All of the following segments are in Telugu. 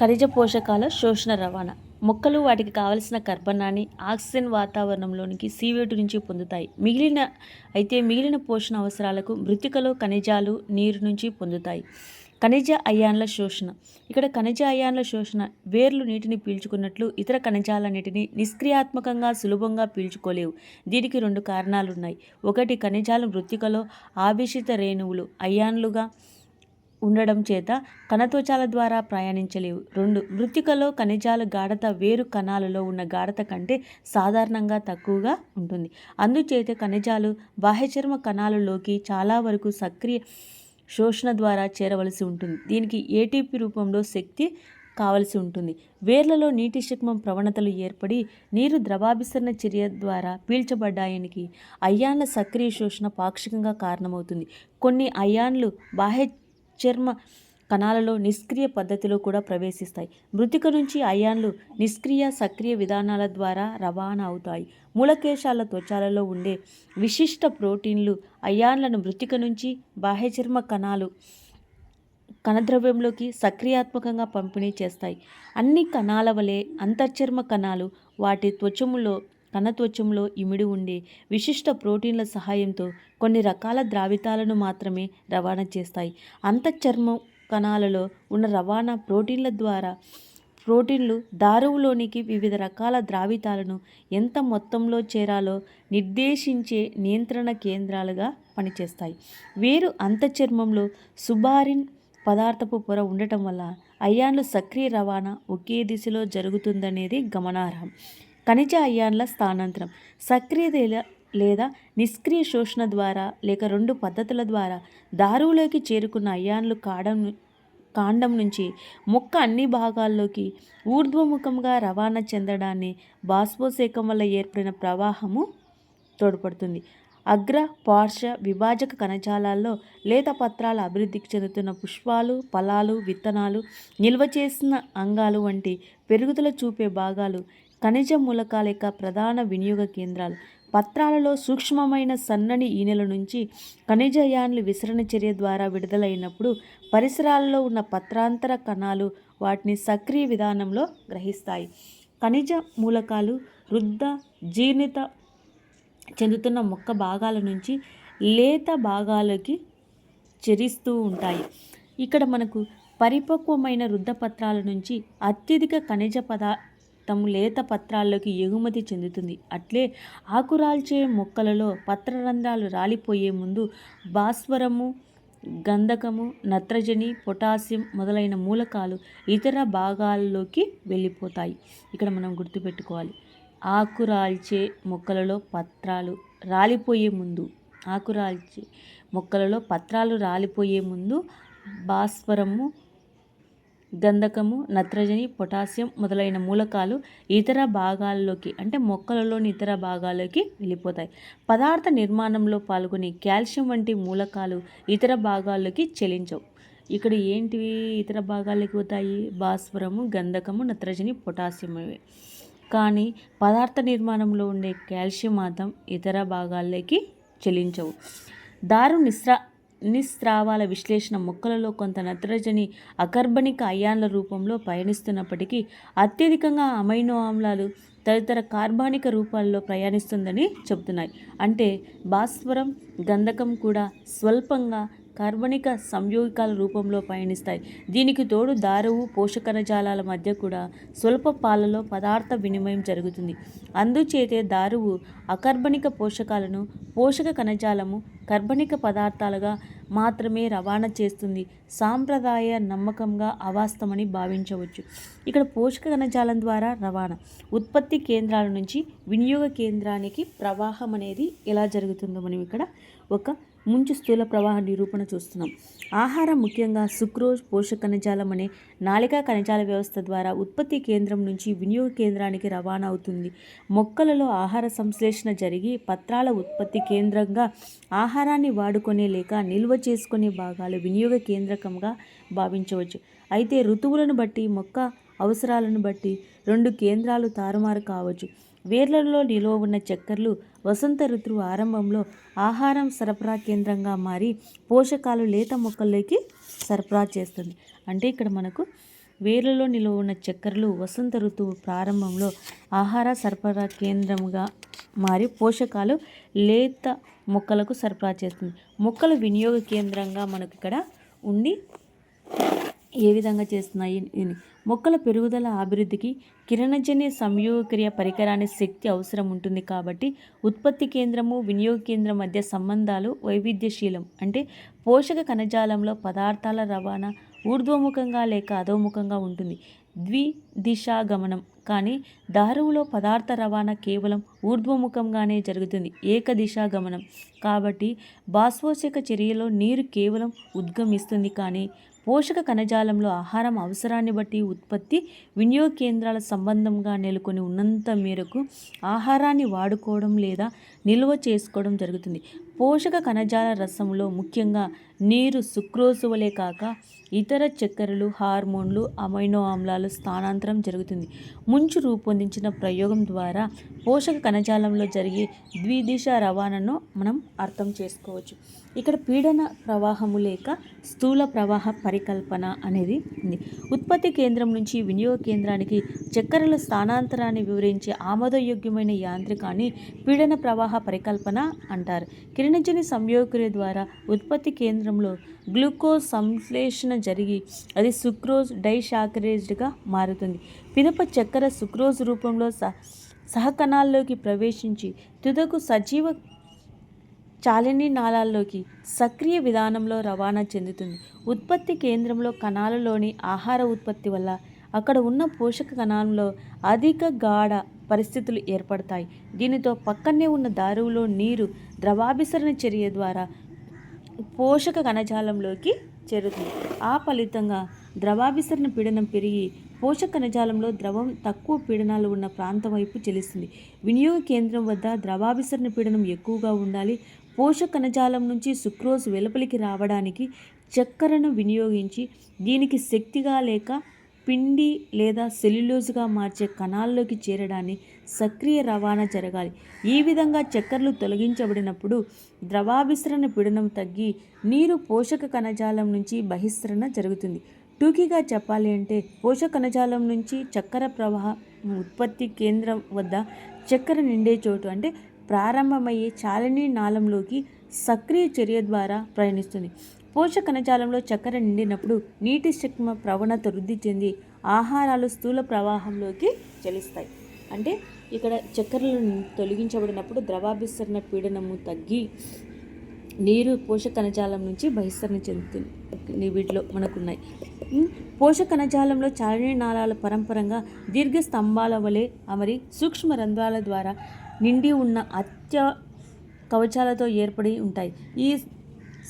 ఖనిజ పోషకాల శోషణ రవాణా. మొక్కలు వాటికి కావలసిన కర్బనాన్ని ఆక్సిజన్ వాతావరణంలోనికి సీవేటు నుంచి పొందుతాయి. మిగిలిన అయితే మిగిలిన పోషణ అవసరాలకు మృతికలో ఖనిజాలు నీరు నుంచి పొందుతాయి. ఖనిజ అయాన్ల శోషణ. ఇక్కడ ఖనిజ అయాన్ల శోషణ వేర్లు నీటిని పీల్చుకున్నట్లు ఇతర ఖనిజాలన్నిటిని నిష్క్రియాత్మకంగా సులభంగా పీల్చుకోలేవు. దీనికి రెండు కారణాలు ఉన్నాయి ఒకటి ఖనిజాలు మృతికలో ఆవేశిత రేణువులు అయాన్లుగా ఉండడం చేత కణత్వచాల ద్వారా ప్రయాణించలేవు. రెండు మృతికలో ఖనిజాల గాఢత వేరు కణాలలో ఉన్న గాఢత కంటే సాధారణంగా తక్కువగా ఉంటుంది. అందుచేత ఖనిజాలు బాహ్యచర్మ కణాలలోకి చాలా వరకు సక్రియ శోషణ ద్వారా చేరవలసి ఉంటుంది. దీనికి ఏటీపీ రూపంలో శక్తి కావలసి ఉంటుంది. వేర్లలో నీటి శక్మం ప్రవణతలు ఏర్పడి నీరు ద్రవాభిసరణ చర్య ద్వారా పీల్చబడ్డాయనికి అయాన్ల సక్రియ శోషణ పాక్షికంగా కారణమవుతుంది. కొన్ని అయాన్లు బాహ్య చర్మ కణాలలో నిష్క్రియ పద్ధతిలో కూడా ప్రవేశిస్తాయి. మృతిక నుంచి అయాన్లు నిష్క్రియ సక్రియ విధానాల ద్వారా రవాణా అవుతాయి. మూలకేశాల త్వచాలలో ఉండే విశిష్ట ప్రోటీన్లు అయాన్లను మృతిక నుంచి బాహ్యచర్మ కణాలు కణద్రవ్యంలోకి సక్రియాత్మకంగా పంపిణీ చేస్తాయి. అన్ని కణాల వలె అంతర్చర్మ కణాలు వాటి త్వచములో కణత్వచంలో ఇమిడి ఉండే విశిష్ట ప్రోటీన్ల సహాయంతో కొన్ని రకాల ద్రావితాలను మాత్రమే రవాణా చేస్తాయి. అంతఃచర్మ కణాలలో ఉన్న రవాణా ప్రోటీన్ల ద్వారా ప్రోటీన్లు దారువులోనికి వివిధ రకాల ద్రావితాలను ఎంత మొత్తంలో చేరాలో నిర్దేశించే నియంత్రణ కేంద్రాలుగా పనిచేస్తాయి. వేరు అంతఃచర్మంలో సుబారిన్ పదార్థపు పొర ఉండటం వల్ల అయాన్లు సక్రియ రవాణా ఒకే దిశలో జరుగుతుందనేది గమనార్హం. ఖనిజ అయాన్ల స్థానాంతరం. సక్రియ లేదా నిష్క్రియ శోషణ ద్వారా లేక రెండు పద్ధతుల ద్వారా దారువులోకి చేరుకున్న అయాన్లు కాడం కాండం నుంచి మొక్క అన్ని భాగాల్లోకి ఊర్ధ్వముఖంగా రవాణా చెందడాన్ని బాష్పోసేకం వల్ల ఏర్పడిన ప్రవాహము తోడ్పడుతుంది. అగ్ర పార్శ్వ విభాజక కణజాలాల్లో లేత పత్రాల అభివృద్ధికి చెందుతున్న పుష్పాలు ఫలాలు విత్తనాలు నిల్వ చేసిన అంగాలు వంటి పెరుగుదల చూపే భాగాలు ఖనిజ మూలకాల యొక్క ప్రధాన వినియోగ కేంద్రాలు. పత్రాలలో సూక్ష్మమైన సన్నని ఈనెల నుంచి ఖనిజయాన్లు విసరణ చర్య ద్వారా విడుదలైనప్పుడు పరిసరాలలో ఉన్న పత్రాంతర కణాలు వాటిని సక్రియ విధానంలో గ్రహిస్తాయి. ఖనిజ మూలకాలు వృద్ధ జీర్ణిత చెందుతున్న మొక్క భాగాల నుంచి లేత భాగాలకి చెరిస్తూ ఉంటాయి. ఇక్కడ మనకు పరిపక్వమైన వృద్ధపత్రాల నుంచి అత్యధిక ఖనిజ పదార్థం లేత పత్రాల్లోకి ఎగుమతి చెందుతుంది. అట్లే ఆకురాల్చే మొక్కలలో పత్రరంధ్రాలు రాలిపోయే ముందు భాస్వరము గంధకము నత్రజని పొటాషియం మొదలైన మూలకాలు ఇతర భాగాల్లోకి వెళ్ళిపోతాయి. ఇక్కడ మనం గుర్తుపెట్టుకోవాలి. ఆకురాల్చే మొక్కలలో పత్రాలు రాలిపోయే ముందు ఆకురాల్చే మొక్కలలో పత్రాలు రాలిపోయే ముందు భాస్వరము గంధకము నత్రజని పొటాషియం మొదలైన మూలకాలు ఇతర భాగాల్లోకి అంటే మొక్కలలోని ఇతర భాగాల్లోకి వెళ్ళిపోతాయి. పదార్థ నిర్మాణంలో పాల్గొని కాల్షియం వంటి మూలకాలు ఇతర భాగాల్లోకి చెలించవు. ఇక్కడ ఏంటివి ఇతర భాగాలకి పోతాయి? భాస్వరము గంధకము నత్రజని పొటాషియం ఇవి కానీ పదార్థ నిర్మాణంలో ఉండే కాల్షియం మాత్రం ఇతర భాగాల్లోకి చెలించవు. దారు నిస్రా నిస్రావాల విశ్లేషణ మొక్కలలో కొంత నత్రజని అకర్బనిక అయాన్ల రూపంలో పయనిస్తున్నప్పటికీ అత్యధికంగా అమైనో ఆమ్లాలు తదితర కార్బానిక రూపాల్లో ప్రయాణిస్తుందని చెబుతున్నాయి. అంటే భాస్వరం గంధకం కూడా స్వల్పంగా కార్బనిక సంయోగికాల రూపంలో పయనిస్తాయి. దీనికి తోడు దారువు పోషకణజాలాల మధ్య కూడా స్వల్ప పాలలో పదార్థ వినిమయం జరుగుతుంది. అందుచేతే దారువు అకర్బనిక పోషకాలను పోషక కణజాలము కర్బనిక పదార్థాలుగా మాత్రమే రవాణా చేస్తుంది. సాంప్రదాయ నమ్మకంగా అవాస్తవమని భావించవచ్చు. ఇక్కడ పోషక కణజాలం ద్వారా రవాణా ఉత్పత్తి కేంద్రాల నుంచి వినియోగ కేంద్రానికి ప్రవాహం అనేది ఎలా జరుగుతుందో మనం ఇక్కడ ఒక ముంచు స్థూల ప్రవాహ నిరూపణ చూస్తున్నాం. ఆహారం ముఖ్యంగా సుక్రోజ్ పోషక కణజాలం అనే నాలికా కణజాల వ్యవస్థ ద్వారా ఉత్పత్తి కేంద్రం నుంచి వినియోగ కేంద్రానికి రవాణా అవుతుంది. మొక్కలలో ఆహార సంశ్లేషణ జరిగి పత్రాల ఉత్పత్తి కేంద్రంగా ఆహారాన్ని వాడుకునే లేక నిల్వ చేసుకునే భాగాలు వినియోగ కేంద్రకంగా భావించవచ్చు. అయితే ఋతువులను బట్టి మొక్క అవసరాలను బట్టి రెండు కేంద్రాలు తారుమారు కావచ్చు. వేర్లలో నిలువ ఉన్న చక్కెరలు వసంత ఋతువు ఆరంభంలో ఆహారం సరఫరా కేంద్రంగా మారి పోషకాలు లేత మొక్కల్లోకి సరఫరా చేస్తుంది. అంటే ఇక్కడ మనకు వేర్లలో నిలువ ఉన్న చక్కెరలు వసంత ఋతువు ప్రారంభంలో ఆహార సరఫరా కేంద్రంగా మారి పోషకాలు లేత మొక్కలకు సరఫరా చేస్తుంది. మొక్కల వినియోగ కేంద్రంగా మనకు ఇక్కడ ఉండి ఏ విధంగా చేస్తున్నాయి? మొక్కల పెరుగుదల అభివృద్ధికి కిరణజన్య సంయోగక్రియ పరికరాన్ని శక్తి అవసరం ఉంటుంది కాబట్టి ఉత్పత్తి కేంద్రము వినియోగ కేంద్రం మధ్య సంబంధాలు వైవిధ్యశీలం. అంటే పోషక కణజాలంలో పదార్థాల రవాణా ఊర్ధ్వముఖంగా లేక అధోముఖంగా ఉంటుంది. ద్విదిశా గమనం కానీ దారువులో పదార్థ రవాణా కేవలం ఊర్ధ్వముఖంగానే జరుగుతుంది. ఏకదిశా గమనం కాబట్టి బాష్పోషక చర్యలో నీరు కేవలం ఉద్గమిస్తుంది. కానీ పోషక కణజాలంలో ఆహారం అవసరాన్ని బట్టి ఉత్పత్తి వినియోగ కేంద్రాల సంబంధంగా నెలకొని ఉన్నంత మేరకు ఆహారాన్ని వాడుకోవడం లేదా నిల్వ చేసుకోవడం జరుగుతుంది. పోషక కణజాల రసంలో ముఖ్యంగా నీరు సుక్రోసు వలె కాక ఇతర చక్కెరలు హార్మోన్లు అమైనో ఆమ్లాలు స్థానాంతరం జరుగుతుంది. ముంచు రూపొందించిన ప్రయోగం ద్వారా పోషక కణజాలంలో జరిగే ద్విదిశ రవాణాను మనం అర్థం చేసుకోవచ్చు. ఇక్కడ పీడన ప్రవాహము లేక స్థూల ప్రవాహ పరికల్పన అనేది ఉంది. ఉత్పత్తి కేంద్రం నుంచి వినియోగ కేంద్రానికి చక్కెరల స్థానాంతరాన్ని వివరించే ఆమోదయోగ్యమైన యాంత్రికాన్ని పీడన ప్రవాహ పరికల్పన అంటారు. కిరణజని సంయోగక్రియ ద్వారా ఉత్పత్తి కేంద్రంలో గ్లూకోజ్ సంశ్లేషణ జరిగి అది సుక్రోజ్ డైషాకరేజ్డ్గా మారుతుంది. పిదప చక్కెర సుక్రోజ్ రూపంలో సహ సహకణాల్లోకి ప్రవేశించి తుదకు సజీవ చాలని నాళాల్లోకి సక్రియ విధానంలో రవాణా చెందుతుంది. ఉత్పత్తి కేంద్రంలో కణాలలోని ఆహార ఉత్పత్తి వల్ల అక్కడ ఉన్న పోషక కణాలలో అధిక గాఢ పరిస్థితులు ఏర్పడతాయి. దీనితో పక్కనే ఉన్న దారువులో నీరు ద్రవాభిసరణ చర్య ద్వారా పోషక కణజాలంలోకి చేరుతుంది. ఆ ఫలితంగా ద్రవాభిసరణ పీడనం పెరిగి పోషక కణజాలంలో ద్రవం తక్కువ పీడనాలు ఉన్న ప్రాంతం వైపు చెల్లిస్తుంది. వినియోగ కేంద్రం వద్ద ద్రవాభిసరణ పీడనం ఎక్కువగా ఉండాలి. పోషక కణజాలం నుంచి సుక్రోజ్ వెలుపలికి రావడానికి చక్కెరను వినియోగించి దీనికి శక్తిగా లేక పిండి లేదా సెల్యులోజ్గా మార్చే కణాల్లోకి చేరడాన్ని సక్రియ రవాణా జరగాలి. ఈ విధంగా చక్కెరలు తొలగించబడినప్పుడు ద్రవాభిసరణ పీడనం తగ్గి నీరు పోషక కణజాలం నుంచి బహిస్సరణ జరుగుతుంది. టూకీగా చెప్పాలి అంటే పోషక కణజాలం నుంచి చక్కెర ప్రవాహ ఉత్పత్తి కేంద్రం వద్ద చక్కెర నిండే చోటు అంటే ప్రారంభమయ్యే చాలని నాళంలోకి సక్రియ చర్య ద్వారా ప్రయాణిస్తుంది. పోషక కణజాలంలో చక్కెర నిండినప్పుడు నీటి శక్మ ప్రవణత వృద్ధి చెంది ఆహారాలు స్థూల ప్రవాహంలోకి చలిస్తాయి. అంటే ఇక్కడ చక్కెరలు తొలగించబడినప్పుడు ద్రవాభిసరణ పీడనము తగ్గి నీరు పోషక కణజాలం నుంచి బహిస్సరణ చెందుతుంది. వీటిలో మనకున్నాయి. పోషక కణజాలంలో చాలని నాళాల పరంపరంగా దీర్ఘ స్తంభాల వలె అమరి సూక్ష్మ రంధ్రాల ద్వారా నిండి ఉన్న అత్య కవచాలతో ఏర్పడి ఉంటాయి. ఈ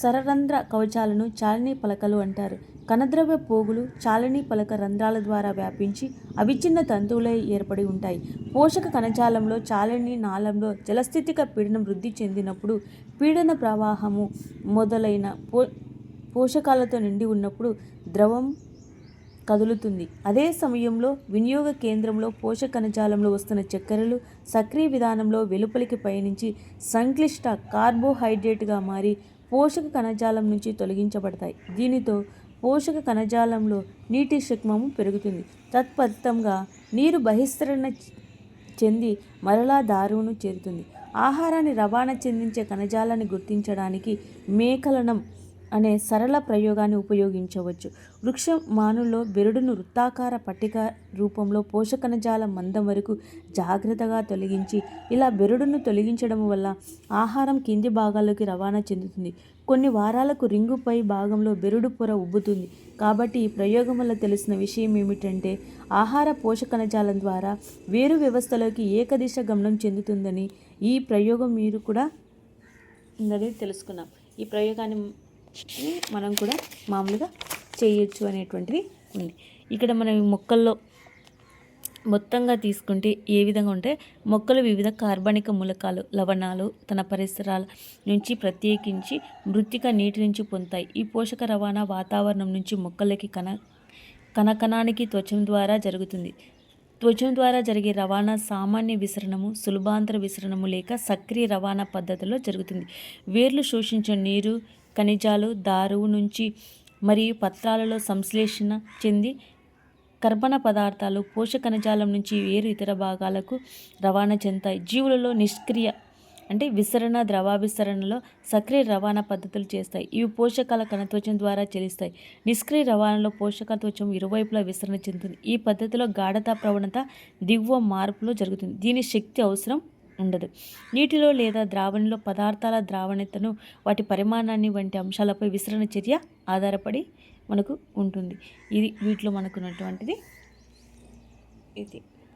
సరరంధ్ర కవచాలను చాలని పలకలు అంటారు. కణద్రవ్య పోగులు చాలని పలక రంధ్రాల ద్వారా వ్యాపించి అవిచ్ఛిన్న తంతువులై ఏర్పడి ఉంటాయి. పోషక కణజాలంలో చాలని నాళంలో జలస్థితిక పీడనం వృద్ధి చెందినప్పుడు పీడన ప్రవాహము మొదలైన పో పోషకాలతో నిండి ఉన్నప్పుడు ద్రవం కదులుతుంది. అదే సమయంలో వినియోగ కేంద్రంలో పోషక కణజాలంలో వస్తున్న చక్కెరలు సక్రియ విధానంలో వెలుపలికి పయనించి సంక్లిష్ట కార్బోహైడ్రేట్గా మారి పోషక కణజాలం నుంచి తొలగించబడతాయి. దీనితో పోషక కణజాలంలో నీటి శక్మము పెరుగుతుంది. తత్ఫలితంగా నీరు బహిష్కరణ చెంది మరలా దారువును చేరుతుంది. ఆహారాన్ని రవాణా చెందించే కణజాలాన్ని గుర్తించడానికి మేకలనం అనే సరళ ప్రయోగాన్ని ఉపయోగించవచ్చు. వృక్ష మానుల్లో బెరడును వృత్తాకార పట్టిక రూపంలో పోషకణజాల మందం వరకు జాగ్రత్తగా తొలగించి ఇలా బెరడును తొలగించడం వల్ల ఆహారం కింది భాగాల్లోకి రవాణా చెందుతుంది. కొన్ని వారాలకు రింగుపై భాగంలో బెరుడు పొర ఉబ్బుతుంది. కాబట్టి ఈ ప్రయోగం వల్ల తెలిసిన విషయం ఏమిటంటే ఆహార పోషకణజాలం ద్వారా వేరు వ్యవస్థలోకి ఏకదిశ గమనం చెందుతుందని ఈ ప్రయోగం మీరు కూడా ఉందని తెలుసుకున్నాం ఈ ప్రయోగాన్ని మనం కూడా మామూలుగా చేయొచ్చు అనేటువంటిది ఉంది. ఇక్కడ మనం ఈ మొక్కల్లో మొత్తంగా తీసుకుంటే ఏ విధంగా ఉంటే మొక్కలు వివిధ కార్బనిక మూలకాలు లవణాలు తన పరిసరాల నుంచి ప్రత్యేకించి మృతిక నీటి నుంచి పొందుతాయి. ఈ పోషక రవాణా వాతావరణం నుంచి మొక్కలకి కణ కణకణానికి త్వచం ద్వారా జరుగుతుంది. త్వచం ద్వారా జరిగే రవాణా సామాన్య విసరణము సులభాంతర విసరణము లేక సక్రియ రవాణా పద్ధతిలో జరుగుతుంది. వేర్లు శోషించిన నీరు ఖనిజాలు దారువు నుంచి మరియు పత్రాలలో సంశ్లేషణ చెంది కర్బన పదార్థాలు పోషక కణజాలం నుంచి వేరు ఇతర భాగాలకు రవాణా చెందుతాయి. జీవులలో నిష్క్రియ అంటే విసరణ ద్రవాభిసరణలో సక్రియ రవాణా పద్ధతులు చేస్తాయి. ఇవి పోషకాల కణత్వచం ద్వారా చెలిస్తాయి నిష్క్రియ రవాణాలో పోషకత్వచం ఇరువైపులా విసరణ చెందుతుంది. ఈ పద్ధతిలో గాఢత ప్రవణత దిగువ మార్పులో జరుగుతుంది. దీని శక్తి అవసరం ఉండదు. నీటిలో లేదా ద్రావణిలో పదార్థాల ద్రావణతను వాటి పరిమాణాన్ని వంటి అంశాలపై విసరణ చర్య ఆధారపడి మనకు ఉంటుంది. ఇది వీటిలో మనకున్నటువంటిది. ఇది.